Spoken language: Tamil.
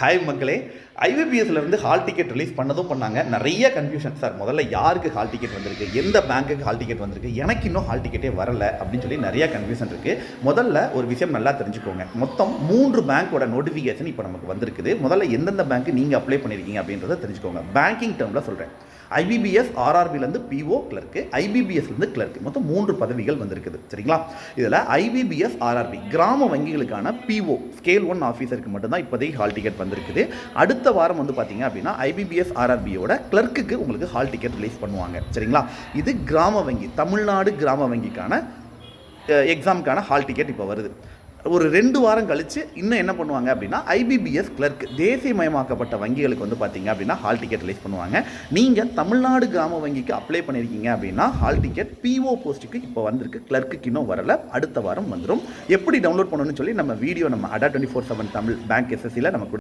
ஹாய் மக்களே. ஐபிபிஎஸ்லேருந்து ஹால் டிக்கெட் ரிலீஸ் பண்ணதும் பண்ணாங்க. நிறைய கன்ஃபியூஷன் சார் முதல்ல யாருக்கு ஹால் டிக்கெட் வந்திருக்கு? எந்த பேங்க்குக்கு ஹால் டிக்கெட் வந்திருக்கு? எனக்கு இன்னும் ஹால் டிக்கெட்டே வரல அப்படின்னு சொல்லி நிறைய கன்ஃபியூஷன் இருக்குது முதல்ல ஒரு விஷயம் நல்லா தெரிஞ்சுக்கோங்க. மொத்தம் மூன்று பேங்க்கோட நோட்டிஃபிகேஷன் இப்போ நமக்கு வந்திருக்குது. முதல்ல எந்தெந்த பேங்க் நீங்கள் அப்ளை பண்ணியிருக்கீங்க அப்படின்றத தெரிஞ்சுக்கோங்க. பேங்கிங் டேர்மில் சொல்கிறேன் ஐபிபிஎஸ் ஆர்ஆர்பிலேருந்து பிஓ கிளர்க்கு ஐபிபிஎஸ்லேருந்து கிளர்க்கு மொத்தம் மூன்று பதவிகள் வந்திருக்குது. சரிங்களா? இதில் ஐபிபிஎஸ் ஆர்ஆர்பி கிராம வங்கிகளுக்கான பிஓ ஸ்கேல் ஒன் ஆஃபீஸருக்கு மட்டும்தான் இப்போதைக்கு ஹால் டிக்கெட் வந்திருக்குது. அடுத்த வாரம் வந்து பார்த்தீங்க அப்படின்னா ஐபிபிஎஸ் ஆர்ஆர்பியோட கிளர்க்குக்கு உங்களுக்கு ஹால் டிக்கெட் ரிலீஸ் பண்ணுவாங்க. சரிங்களா? இது கிராம வங்கி தமிழ்நாடு கிராம வங்கிக்கான எக்ஸாமுக்கான ஹால் டிக்கெட் இப்போ வருது. ஒரு ரெண்டு வாரம் கழிச்சு இன்னும் என்ன பண்ணுவாங்க அப்படின்னா ஐபிபிஎஸ் கிளர்க் தேசியமயமாக்கப்பட்ட வங்கிகளுக்கு வந்து பார்த்தீங்க அப்படின்னா ஹால் டிக்கெட் ரிலீஸ் பண்ணுவாங்க. நீங்கள் தமிழ்நாடு கிராம வங்கிக்கு அப்ளை பண்ணியிருக்கீங்க அப்படின்னா ஹால் டிக்கெட் பிஓ போஸ்ட்டுக்கு இப்போ வந்திருக்கு. கிளர்க்கு இன்னும் வரல. அடுத்த வாரம் வந்துடும் எப்படி டவுன்லோட் பண்ணணும்னு சொல்லி நம்ம வீடியோ நம்ம அடா twenty four seven Tamil bank எஸ்எஸ்சியில் நம்ம